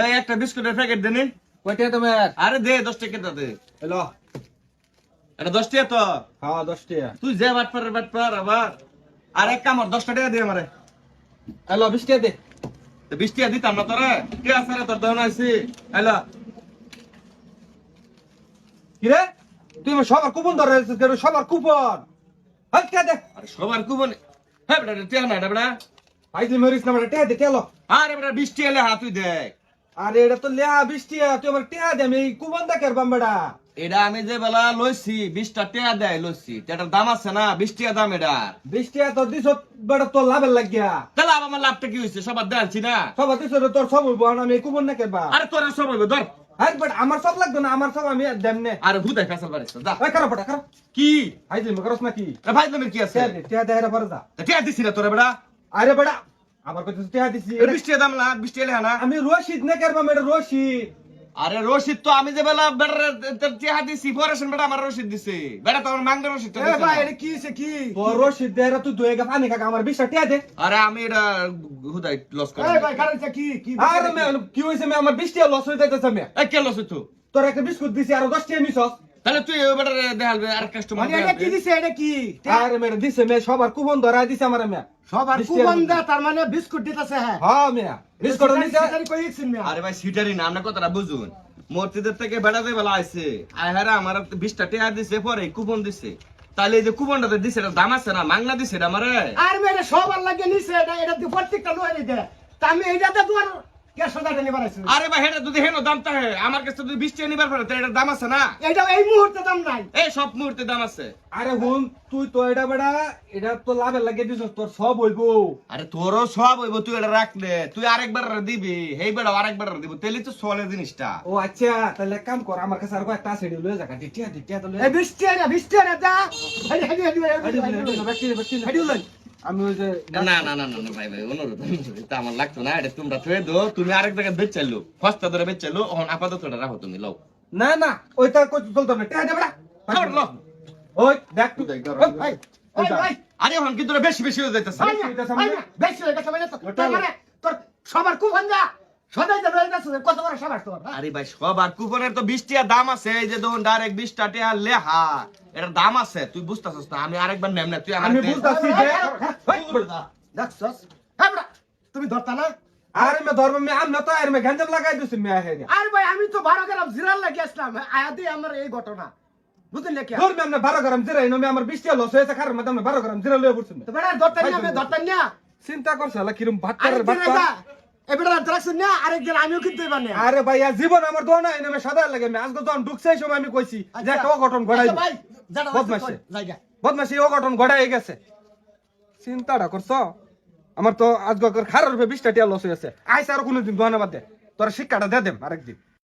এই একটা বিস্কুটের প্যাকেট দেনি কয়টা তোমার? আরে দে দশ টাকা দে হ্যালো এটা দশ টাকা তো? হ্যাঁ দশ টাকা। তুই যে বাট পার বাট পার আবার। আর এক কামড় দশটা টাকা দিয়ে আমারে। হ্যালো বিশ টাকা দে। তো বিশ টাকা দিতাম না তোরে। কে আছে রে তোর দহন আইসি হ্যালো কিরে তুই আমার সবার কুপন ধরে সবার কুপন। কে দে? আরে সবার কুবন হ্যাঁ বেটা টিয়া না বেটা। ভাই তুই মরিস না আমার টেহা দে কেলো আরে বেটা বিশ টাকা তুই দেখ। আরে এটা তো লেহা বিশ টাকা তুই আমার টেহা দে আমি এই কুপন দা কেরবাম বেড়া। এটা আমি যে বেলা লইছি বিশটা টাকা দেয় লইছি তো এটার দাম আছে না বিশ টাকা দাম এটা বিশ টাকা তোর দিছ বেড়া তোর লাভের লাগিয়া। তাহলে আবার আমার লাভটা কি হয়েছে সবার দেখাচ্ছি না? সবার দিছ তোর সব হইব আর আমি কুপন না কেরবা আরে তোর সব হইবে ধর। হ্যাঁ বেটা আমার সব লাগবে না আমার সব আমি দেম নে। আরে হুদাই ফেসাল পারিস যা। ওই খারাপ বেটা খারাপ কি? হাই তুই মকরস নাকি? এ ভাই তুমি কি আছে? টেহা দে টেহা দে যা। টিয়া দিছি না তোরা বেটা আরে বেটা আবার কত টেহা দিছি। বিশ টাকা দাম না বিশ টাকা লেখা না। আমি রশিদ না কেরবাম এটা রশিদ। আরে রশিদ তো আমি যে বেলা টিয়া দিছি পরেশন বেটা আমার রশিদ দিছে। বেটা তো আমার মাংনা রশিদ কি হইছে কি? তোর রশিদ দে তুই দুয়ে গা পানি খাকা আমার টেহা দে। আরে আমি এটা হুদাই লস করে আরে মে কি হইছে মে আমার বিশ টাকা লস হয়ে যাইতেছে মে এ কে লস তুই তোর একটা বিস্কুট দিছি আর দশ টাকা নিছস তাহলে তুই দেখালবে আর কাস্টমার আরে মেরে দিছে মে সবার কুপন ধরা দিছে আমার মে সবার কুপন দা তার মানে বিস্কুট দিতেছে হ্যাঁ। হ্যাঁ বিস্কুট। আরে ভাই সিটারি না আপনার কথাটা বুঝুন। মূর্তিদের থেকে বেড়া দিয়ে বেলা আইছে। আহারা আমার বিশটা টেয়া দিছে পরে কুপন দিছে। তাহলে এই যে কুপনটা দিছে এটা দাম আছে না? মাংনা দিছে এটা আমারে? আর মেরে সবার লাগে নিছে এটা এটা প্রত্যেকটা লয়ে দে। তা আমি এইটাতে তোমার আরে ভাই এটা যদি হেন দাম থাকে আমার কাছে যদি বিশ টাকা নিবার পারে এটার দাম আছে না এইটা এই মুহূর্তে দাম নাই এই সব মুহূর্তে দাম আছে আরে হুন তুই তো এটা বেড়া এটা তো লাভের লাগে দিছস তোর সব হইবো আরে তোরও সব হইব তুই এটা রাখলে তুই আরেকবার দিবি এই বেড়া আরেকবার দিব তাহলে তো চলে জিনিসটা ও আচ্ছা তাহলে কাম কর আমার কাছে আর কয়েকটা আছে লয়ে যা তো দা আমি ওই যে না না না না না ভাই ভাই অনুরোধ অনুরোধ। এটা আমার লাগতো না এটা তোমরা থয়ে দো তুমি আরেক জায়গায় বেচ চাইলো ফস্তা ধরে বেচ চাইলো এখন আপাতত এটা রাখো তুমি লও। না না ওইটা কই চলতো না টিয়া দে বেড়া খাবার লও। ওই দেখ তুই। ভাই ভাই ভাই। আরে এখন কিন্তু বেশি বেশি হয়ে যাইতেছে। ভাই না, ভাই না, বেশি হয়ে গেছে মানে তো। তার মানে তোর সবার? আরে ভাই কুপনের তো দাম আছে এই যে ধরুন ডাইরেক্ট বিশ টাকা লেহা। এটার দাম আছে তুই বুঝতেছিস না আমি আরেকবার নেম না তুই আমার আমি। বুঝতাছি যে দেখছস? হ্যাঁ বেটা, তুমি ধরতা না? আরে মে ধর্ম মে আম না তো আর মে গঞ্জাম লাগাই দিছি মে আহে আর ভাই আমি তো বারো গ্রাম জিরাল লাগিয়ে আসলাম। আয়াদি আমার এই ঘটনা। বুঝলেন নাকি ধর মে আমনে 12 গ্রাম জিরা ইনো মে আমার 20 টা লস হয়েছে কারণ মে 12 গ্রাম জিরা লয়ে পড়ছি তো বেটা ধরতেন না আমি ধরতেন না। চিন্তা করছ আলা কিরম ভাত করে ভাত এবারে রাখছেন না আরেকদিন আমিও কিন্তু এবার না আরে ভাই জীবন আমার দোয়া সাদা লাগে আজকে যখন ঢুকছে সময় আমি কইছি যে একটা অঘটন ঘটাই আচ্ছা ভাই বদমাসি বদমাশি। অঘটন ঘটাই গেছে। চিন্তাটা করছ? আমার তো আজকে খারাপ রূপে 20 টা টিয়া লস হয়েছে। আইসা আর কোনোদিন ধন্যবাদ দে তোর শিক্ষাটা দে দেম আরেকদিন।